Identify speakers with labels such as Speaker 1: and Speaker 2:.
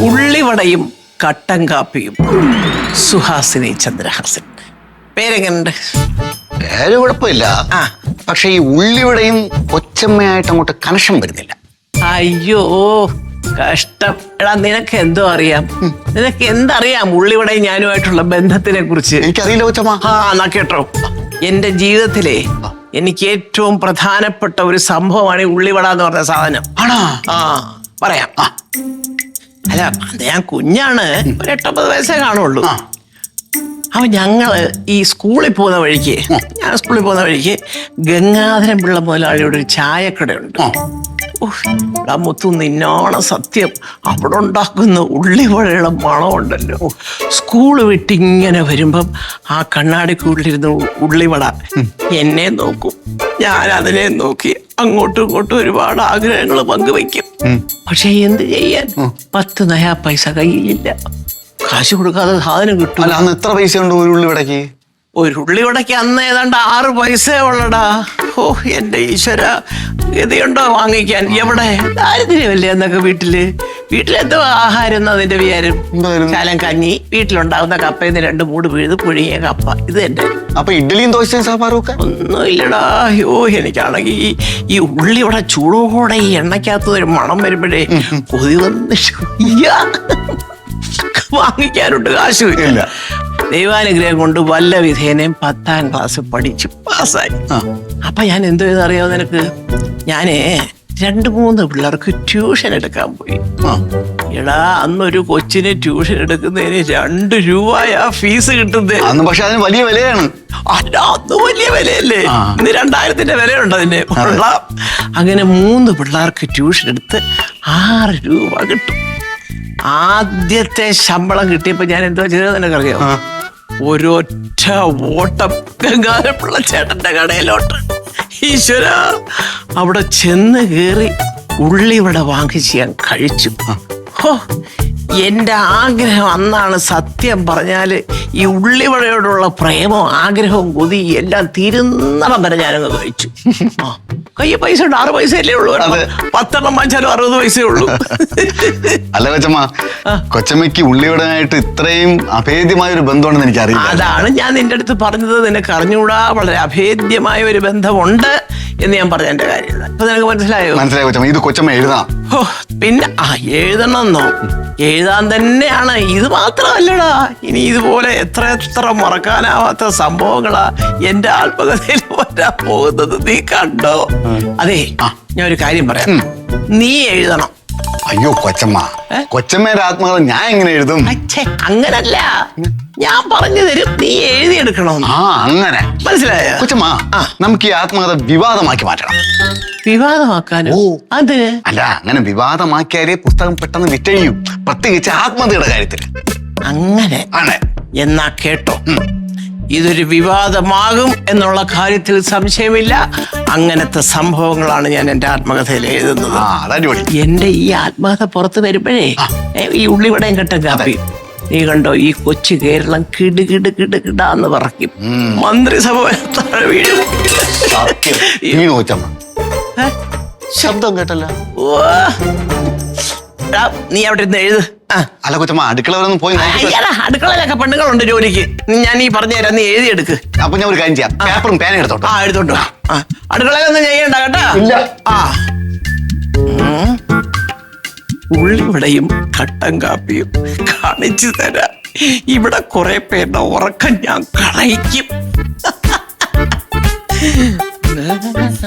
Speaker 1: ഉള്ളിവടയും കട്ടൻ കാപ്പിയും. സുഹാസിനി ചന്ദ്രഹാസൻ. പേരെങ്ങനുണ്ട്?
Speaker 2: പേര് കുഴപ്പമില്ല.
Speaker 1: ആ.
Speaker 2: പക്ഷെ ഈ ഉള്ളിവടയും കൊച്ചമ്മയായിട്ട് അങ്ങോട്ട് കണക്ഷൻ വരുന്നില്ല.
Speaker 1: അയ്യോ കഷ്ടം. എടാ നിനക്ക് എന്തോ അറിയാം? നിനക്ക് എന്തറിയാം ഉള്ളിവടയും ഞാനുമായിട്ടുള്ള ബന്ധത്തിനെ കുറിച്ച്
Speaker 2: എനിക്കറിയില്ല കൊച്ചമ്മ
Speaker 1: ആ എന്നാ കേട്ടോ. എന്റെ ജീവിതത്തിലെ എനിക്ക് ഏറ്റവും പ്രധാനപ്പെട്ട ഒരു സംഭവമാണ് ഈ ഉള്ളിവട എന്ന് പറഞ്ഞ സാധനം.
Speaker 2: ആണോ?
Speaker 1: ആ പറയാം. ആ. അല്ല അത് ഞാൻ കുഞ്ഞാണ്. ഒരു എട്ടൊമ്പത് വയസ്സേ കാണുള്ളൂ. അപ്പൊ ഞങ്ങൾ ഈ സ്കൂളിൽ പോകുന്ന വഴിക്ക് ഞാൻ സ്കൂളിൽ പോകുന്ന വഴിക്ക് ഗംഗാധരൻ പിള്ള മുതലാളിയുടെ ഒരു ചായക്കടയുണ്ട്. മുത്തു നിന്നാണ് സത്യം. അവിടെ ഉണ്ടാക്കുന്ന ഉള്ളിവഴയുടെ മണമുണ്ടല്ലോ. സ്കൂൾ വിട്ടിങ്ങനെ വരുമ്പം ആ കണ്ണാടിക്കുള്ളിരുന്ന് ഉള്ളിവട. എന്നെ നോക്കും. ഞാൻ അതിനെ നോക്കി അങ്ങോട്ടും ഇങ്ങോട്ടും ഒരുപാട് ആഗ്രഹങ്ങൾ പങ്കുവെക്കും. പക്ഷെ എന്ത് ചെയ്യാൻ? പത്ത് നയാ പൈസ കയ്യിലില്ല. കാശ് കൊടുക്കാതെ സാധനം കിട്ടും
Speaker 2: അല്ല അന്ന് എത്ര പൈസ ഉണ്ട് ഒരു ഉള്ളിവിടക്ക്
Speaker 1: ഒരു ഉള്ളിവടയ്ക്ക് അന്ന് ഏതാണ്ട് ആറ് പൈസ ഉള്ളടാ. ഓ എന്റെ ഈശ്വര. ഗതിയുണ്ടോ വാങ്ങിക്കാൻ? എവിടെ? ദാരിദ്ര്യമല്ലേ എന്നൊക്കെ വീട്ടിൽ? വീട്ടിലെന്തോ ആഹാരം നിന്റെ വിചാരം?
Speaker 2: കാലം
Speaker 1: ശാലം കഞ്ഞി വീട്ടിലുണ്ടാവുന്ന കപ്പയിൽ നിന്ന് രണ്ട് മൂട് പിഴുത് പുഴുങ്ങിയ കപ്പ. ഇത് തന്നെ.
Speaker 2: അപ്പൊ ഇഡ്ഡലിയും ദോശയും സാമ്പാറും ഒക്കെ
Speaker 1: ഒന്നും ഇല്ലടാ അയ്യോ എനിക്കാണെങ്കിൽ ഈ ഉള്ളി ഇവിടെ ചൂടോടെ ഈ എണ്ണയ്ക്കകത്ത് ഒരു മണം വരുമ്പോഴേ കൊതി വന്നിട്ട്. വാങ്ങിക്കാനുണ്ട് കാശ്
Speaker 2: ഇല്ല.
Speaker 1: ദൈവാനുഗ്രഹം കൊണ്ട് വല്ല വിധേനയും പത്താം ക്ലാസ് പഠിച്ച് പാസ്സായി. അപ്പൊ ഞാൻ എന്തോ ചെയ്തറിയോ നിനക്ക്? ഞാനേ രണ്ട് മൂന്ന് പിള്ളേർക്ക് ട്യൂഷൻ എടുക്കാൻ പോയി. എടാ അന്നൊരു കൊച്ചിന് ട്യൂഷൻ എടുക്കുന്നതിന് രണ്ട് രൂപയാ ഫീസ് കിട്ടുന്നത്
Speaker 2: അന്ന് പക്ഷെ അതിന് വലിയ വിലയാണ്.
Speaker 1: അല്ല അന്ന് വലിയ വിലയല്ലേ. ഇന്ന് രണ്ടായിരത്തിന്റെ വിലയുണ്ട് അതിന്റെ അങ്ങനെ മൂന്ന് പിള്ളേർക്ക് ട്യൂഷൻ എടുത്ത് ആറ് രൂപ കിട്ടും. ആദ്യത്തെ ശമ്പളം കിട്ടിയപ്പോ ഞാൻ എന്തോ ചെയ്തത് നിനക്കറിയാം. ഒരൊറ്റ ഓട്ടം ഗംഗാരപ്പിള്ള ചേട്ടന്റെ കടയിലോട്ട്. ഈശ്വര അവിടെ ചെന്ന് കയറി ഉള്ളിവിടെ വാങ്ങിച്ച് ഞാൻ കഴിച്ചു. ഹോ എന്റെ ആഗ്രഹം അന്നാണ് സത്യം പറഞ്ഞാൽ ഈ ഉള്ളിവടയോടുള്ള പ്രേമവും ആഗ്രഹവും കൊതി എല്ലാം തീരുന്നണം വരെ ഞാനങ്ങ് കഴിച്ചു. ആ, കയ്യിൽ പൈസ ഉണ്ട് ആറ് പൈസ അല്ലേ ഉള്ളൂ. പത്തെണ്ണം വാങ്ങിച്ചാലും അറുപത് പൈസയേ ഉള്ളൂ.
Speaker 2: അല്ല കൊച്ചമ്മ കൊച്ചമ്മയ്ക്ക് ഉള്ളിവിടനായിട്ട് ഇത്രയും അഭേദ്യമായ ഒരു ബന്ധമുണ്ടെന്ന് എനിക്കറിയില്ല.
Speaker 1: അതാണ് ഞാൻ നിന്റെ അടുത്ത് പറഞ്ഞത് നിനക്ക് അറിഞ്ഞുകൂടാ. വളരെ അഭേദ്യമായ ഒരു ബന്ധമുണ്ട്. എന്ന് ഞാൻ പറഞ്ഞ എന്റെ കാര്യം ഇപ്പൊ നിനക്ക് മനസ്സിലായോ?
Speaker 2: മനസ്സിലായി കൊച്ചമ്മ. ഇത് കൊച്ചമ്മ എഴുതാം.
Speaker 1: ഓ പിന്നെ ആ എഴുതണമെന്നോ എഴുതാൻ തന്നെയാണ്. ഇത് മാത്രമല്ലടാ. ഇനി ഇതുപോലെ എത്ര എത്ര മറക്കാനാവാത്ത സംഭവങ്ങളാ എന്റെ ആത്മകഥയിൽ വരാൻ പോകുന്നത് നീ കണ്ടോ? അതെ ഞാൻ ഒരു കാര്യം പറയാം. നീ എഴുതണം.
Speaker 2: അയ്യോ കൊച്ചമ്മ? കൊച്ചമ്മയുടെ ആത്മകഥ ഞാൻ എങ്ങനെ എഴുതും?
Speaker 1: അച്ഛേ അങ്ങനല്ല. ഞാൻ പറഞ്ഞു തരും. നീ എഴുതിയെടുക്കണമെന്ന്.
Speaker 2: ആ അങ്ങനെ.
Speaker 1: മനസ്സിലായോ?
Speaker 2: കൊച്ചമ്മ നമുക്ക് ഈ ആത്മകഥ വിവാദമാക്കി മാറ്റണം.
Speaker 1: വിവാദമാക്കാനോ?
Speaker 2: ഓ.
Speaker 1: അത്?
Speaker 2: അല്ല അങ്ങനെ വിവാദമാക്കിയാലേ പുസ്തകം പെട്ടെന്ന് വിറ്റഴിയും. പ്രത്യേകിച്ച് ആത്മഹത്യയുടെ കാര്യത്തിൽ
Speaker 1: അങ്ങനെ?
Speaker 2: ആണ്.
Speaker 1: എന്നാ കേട്ടോ. ഇതൊരു വിവാദമാകും എന്നുള്ള കാര്യത്തിൽ സംശയമില്ല. അങ്ങനത്തെ സംഭവങ്ങളാണ് ഞാൻ എന്റെ ആത്മകഥയിൽ എഴുതുന്നത്.
Speaker 2: ആ അതടിപൊളി
Speaker 1: എന്റെ ഈ ആത്മകഥ പുറത്ത് വരുമ്പോഴേ ഏ, ഈ ഉള്ളിവടയും കെട്ടും കാപ്പി. നീ കണ്ടോ ഈ കൊച്ചു കേരളം കിട് കിട് കിട് കിടാന്ന് പറക്കും. മന്ത്രിസഭ വീഴും.
Speaker 2: സത്യം. നീ
Speaker 1: ഏ?
Speaker 2: ശബ്ദം കേട്ടല്ല.
Speaker 1: ഓ. എടാ, നീ അവിടെ ഇരുന്ന് എഴുത്. ആ
Speaker 2: അല്ല കൊച്ചമ്മ അടുക്കള വരെ ഒന്ന് പോയി
Speaker 1: അയ്യടാ അടുക്കളയിലൊക്കെ പെണ്ണുങ്ങളുണ്ട് ജോലിക്ക്. ഞാൻ ഈ പറഞ്ഞു തരാം നീ എഴുതിയെടുക്ക്.
Speaker 2: അപ്പൊ ഞാൻ ഒരു കാര്യം ചെയ്യാം. പേപ്പറും പേന എടുത്തോട്ടോ.
Speaker 1: ആ എടുത്തോട്ടോ. ആ അടുക്കളയിലൊന്നും ചെയ്യണ്ട കേട്ടോ.
Speaker 2: ഇല്ല.
Speaker 1: ആ. ഉള്ളിവിടെയും കട്ടൻ കാപ്പിയും കാണിച്ചു തരാം ഇവിടെ കുറെ പേരുടെ ഉറക്കം ഞാൻ കളയിക്കും.